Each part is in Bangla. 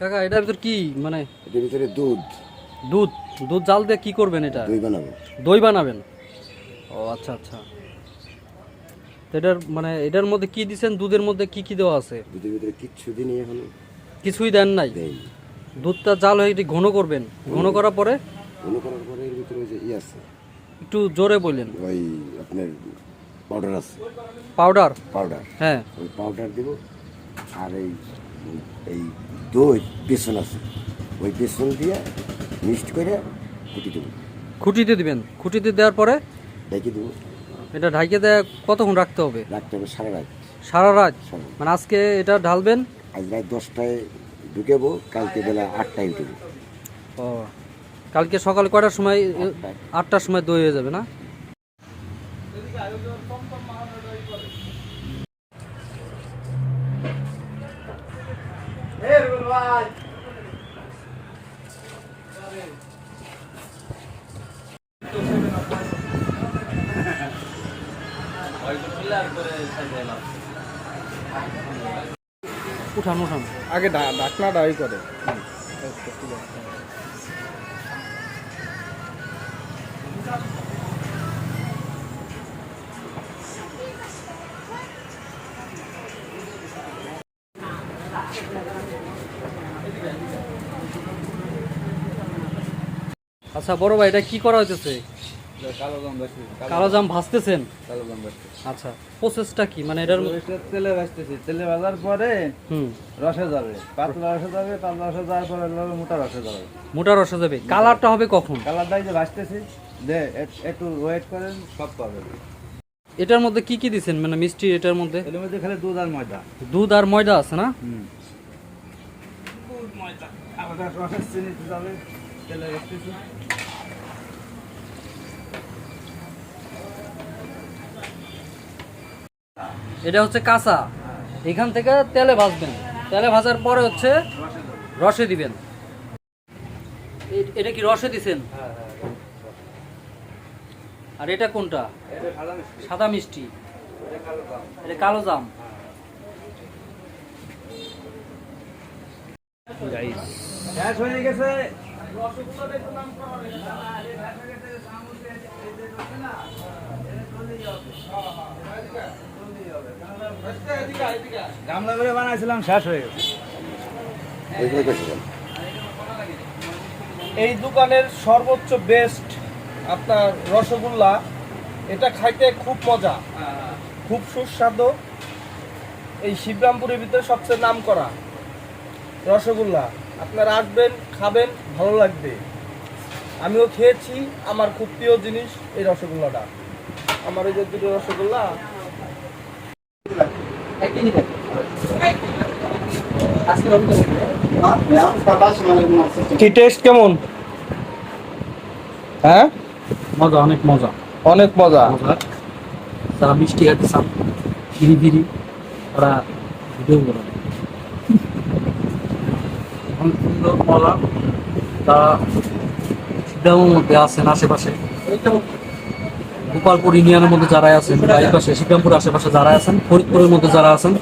কাকা এটার ভিতর কি? মানে এটার ভিতরে দুধ। দুধ? দুধ জাল দিয়ে কি করবেন এটা? দই বানাবো। দই বানাবেন? ও আচ্ছা আচ্ছা। এটার মানে এটার মধ্যে কি দিছেন? দুধের মধ্যে কি কি দেওয়া আছে? দুধের ভিতরে কিচ্ছু দিনই এখন। কিছুই দেন নাই? দুধটা জাল হয়ে এটি ঘন করবেন? ঘন করার পরে? মনে করার পরে এর ভিতরে যে ই আছে। একটু জোরে বললেন। ওই আপনার পাউডার আছে। পাউডার? পাউডার হ্যাঁ। ওই পাউডার দিব আর এই এই দই বেসন আছে। ওই বেসন দিয়ে মিক্সড করে কুটি দেবো। খুঁটিতে দিবেন? খুঁটিতে দেওয়ার পরে? ডেকে দেবো। এটা ঢাইকে দেয় কতক্ষণ রাখতে হবে? রাখতে হবে সারা রাত। সারা রাত? সারা মানে আজকে এটা ঢালবেন? আজ রাত দশটায় ঢুকেবো কালকে বেলা আটটায় উঠেবো। ও কালকে সকাল কটার সময়? আটটায়। আটটার সময় দই হয়ে যাবে না? উঠান উঠান। আগে ডাকনা ঢাকনাটা ওই করে আচ্ছা বড় ভাই এটা কি করা হইতেছে? কালো জাম ভাজতেছেন? কালো জাম আচ্ছা প্রসেসটা কি? মানে এটার তেলে ভাজতেছি। তেলে ভাজার পরে হুম। রসে যাবে পাতলা রসে যাবে পাতলা রসে যাওয়ার পরে মোটা রসে যাবে মোটা রসে যাবে। কালারটা হবে কখন? কালারটাই যে ভাজতেছি দে একটু ওয়েট করেন সব পাবে এটার মধ্যে কি কি দিছেন? মানে মিষ্টি এটার মধ্যে? এর মধ্যে খালি দুধ আর ময়দা। দুধ আর ময়দা আছে না? হুম। দুধ ময়দা। আলাদা রসের চিনি দিতে হবে এটা হচ্ছে কাঁচা। এখান থেকে তেলে ভাজবেন। তেলে ভাজার পরে হচ্ছে রসে দিবেন। এটা কি রসে দিছেন? আর এটা কোনটা? সাদা মিষ্টি। এটা কালো জাম। এটা কালো জাম শেষ হয়ে গেছে। গামলা করে বানাইছিলাম শেষ হয়ে গেছে। এই দোকানের সর্বোচ্চ বেস্ট আপনার রসগোল্লা এটা খাইতে খুব মজা খুব সুস্বাদু। এই শিবরামপুরের ভিতরে সবচেয়ে নাম করা রসগোল্লা। আপনারা আসবেন খাবেন ভালো লাগবে। আমিও খেয়েছি আমার খুব প্রিয় জিনিস এই রসগোল্লাটা। আমার এই যে দুটো রসগোল্লা। কি টেস্ট কেমন? হ্যাঁ? মজা অনেক মজা। অনেক মজা। মজা। যারা মিষ্টি খাইতে চান ধীরে ধীরে ওরা ভিডিও করে সুন্দর মজা তারা সিদ্ধামের মধ্যে আছেন আশেপাশে। গোপালপুর ইউনিয়নের মধ্যে যারা আছেন বা এই শিবরামপুর আশেপাশে যারা আছেন, ফরিদপুরের মধ্যে যারা আছেন,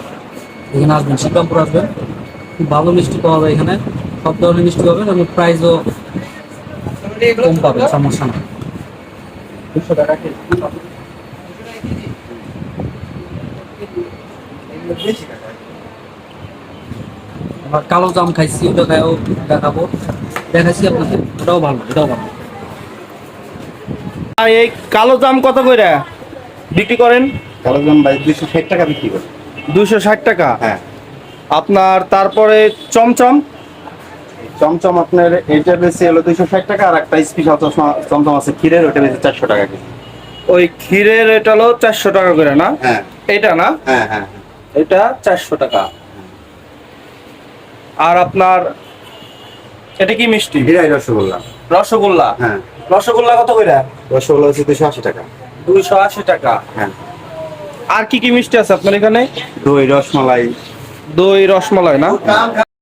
এখানে আসবেন, শিবরামপুর আসবেন। খুব ভালো মিষ্টি পাওয়া যায় এখানে। সব ধরনের মিষ্টি পাবেন এবং প্রাইসও কম পাবেন, সমস্যা না আবার কালো জাম খাইছি ওটা খাইও দেখাবো। দেখাইছি আপনাদের। ওটাও ভালো এটাও ভালো। আর এই কালো জাম কত করে বিক্রি করেন? কালো জাম ভাই দুশো ষাট টাকা বিক্রি করে। দুশো ষাট টাকা? হ্যাঁ। আপনার তারপরে চমচম? চমচম আপনার এটা বেশি হলো দুইশো ষাট টাকা আর একটা স্পেশাল চমচম আছে ক্ষীরের ওটা বেশি চারশো টাকা কেজি। ওই ক্ষীরের এটা হলো চারশো টাকা করে না? হ্যাঁ। এটা না? হ্যাঁ হ্যাঁ। এটা চারশো টাকা। আর আপনার এটা কি মিষ্টি? হিরাই রসগোল্লা। রসগোল্লা? হ্যাঁ। রসগোল্লা কত করে? রসগোল্লা হচ্ছে দুশো আশি টাকা। দুইশো আশি টাকা। হ্যাঁ। আর কি কি মিষ্টি আছে আপনার এখানে? দই রসমালাই। দই রসমালাই না?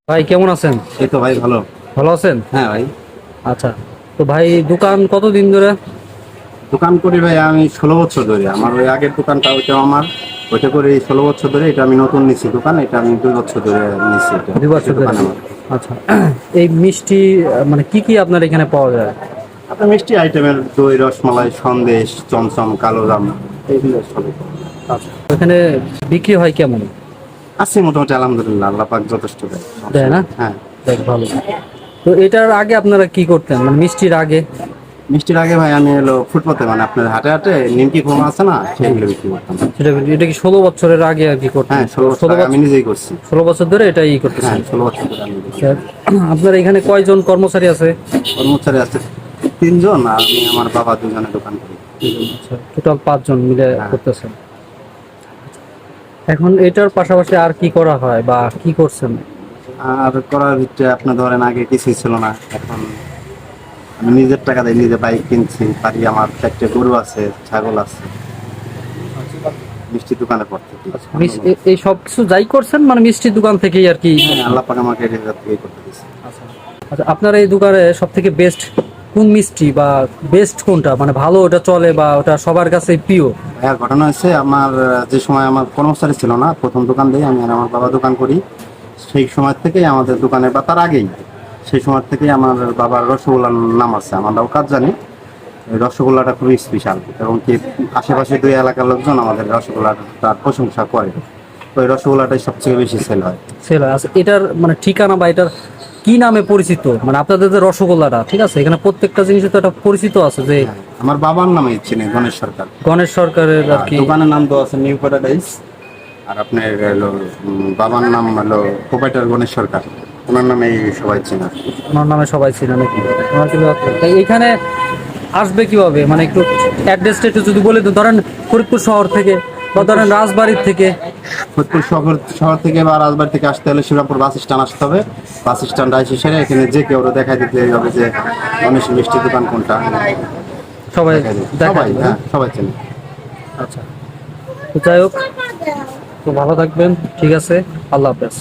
ভাই কেমন আছেন? এই তো ভাই ভালো। ভালো আছেন? হ্যাঁ ভাই। আচ্ছা তো ভাই দোকান কতদিন ধরে? দোকান করি ভাই আমি ষোলো বছর ধরে। আমার ওই আগের দোকানটা ওইটা আমার। ওইটা করে এই ষোলো বছর ধরে এটা আমি নতুন নিছি দোকান এটা আমি দুই বছর ধরে নিছি এটা। দুই বছর ধরে। আমার। আচ্ছা। এই মিষ্টি মানে কি কি আপনার এখানে পাওয়া যায়? আপনার মিষ্টি আইটেমের দই রসমালাই সন্দেশ চমচম কালো জাম এইগুলো সবই আচ্ছা। এখানে বিক্রি হয় কেমন? আছে মোটামুটি আলহামদুলিল্লাহ। আল্লাহ পাক যথেষ্ট দেয়। দেয় না? হ্যাঁ। দেখ ভালো। তো এটার আগে আপনারা কি করতেন? মানে মিষ্টির আগে? মিষ্টির আগে ভাই আমি হলো ফুটপাতে মানে আপনার হাটে হাটে নিমকি খোমা আছে না সেগুলো বিক্রি করতাম। সেটা এটা কি ষোলো বছরের আগে আর কি করতেন? হ্যাঁ ষোলো বছর আমি নিজেই করছি। ষোলো বছর ধরে এটাই করতেছেন? হ্যাঁ ষোলো বছর ধরে আমি আপনার এখানে কয়জন কর্মচারী আছে? কর্মচারী আছে তিনজন আর আমি আমার বাবা দুজনে দোকান করি। টোটাল পাঁচজন মিলে হ্যাঁ। করতেছেন। এখন এটার পাশাপাশি আর কি করা হয় বা কি করছেন? আর করার ভিতরে আপনার ধরেন আগে কিছুই ছিল না এখন আমি নিজের টাকা দিয়ে নিজে বাইক কিনছি বাড়ি আমার চারটে গরু আছে ছাগল আছে। মিষ্টি দোকানে পড়তে মিস- এই সব কিছু যাই করছেন? মানে মিষ্টির দোকান থেকেই আর কি? হ্যাঁ, আল্লাহ পাক আমাকে থেকে করতে দিয়েছে। আচ্ছা আপনার এই দোকানে সব থেকে বেস্ট কোন মিষ্টি বা বেস্ট কোনটা? মানে ভালো ওটা চলে বা ওটা সবার কাছে প্রিয়? ভাইয়া ঘটনা হয়েছে আমার যে সময় আমার কর্মচারী ছিল না প্রথম দোকান দিয়ে আমি আর আমার বাবা দোকান করি সেই সময় থেকেই আমাদের দোকানে বা তার আগেই সেই সময় থেকেই আমার বাবার রসগোল্লার নাম আছে আমরাও কাজ জানি রসগোল্লাটা খুবই স্পেশাল এবং কি আশেপাশে দুই এলাকার লোকজন আমাদের রসগোল্লাটার প্রশংসা করে। তো এই রসগোল্লাটাই সবচেয়ে বেশি সেল হয়। সেল হয়। আচ্ছা এটার মানে ঠিকানা বা এটার কি নামে পরিচিত? মানে আপনাদের যে রসগোল্লাটা ঠিক আছে? এখানে প্রত্যেকটা জিনিসে তো একটা পরিচিত আছে যে আমার বাবার নামে চিনি গণেশ সরকার। গণেশ সরকারের আর কি। দোকানের নাম তো আছে নিউ প্যারাডাইস আর আপনার বাবার নাম হলো প্রোপাইটার গণেশ সরকার। ওনার নামে সবাই চেনা। ওনার নামে সবাই ছিল নাকি? ওনার কি ব্যাপার? তাই এখানে আসবে কীভাবে? মানে একটু অ্যাড্রেসটা একটু যদি বলে ধরেন ফরিদপুর শহর থেকে বা ধরেন রাজবাড়ির থেকে। ফরিদপুর শহর শহর থেকে বা রাজবাড়ি থেকে আসতে হলে শিবরামপুর বাস স্ট্যান্ড আসতে হবে। বাস স্ট্যান্ড এসে সেরে এখানে যে কেউ দেখা দিতে হবে যে গণেশ মিষ্টি দোকান কোনটা। সবাই। সবাই হ্যাঁ সবাই চেনে। আচ্ছা। তো যাই হোক তো ভালো থাকবেন। ঠিক আছে। আল্লাহ হাফেজ।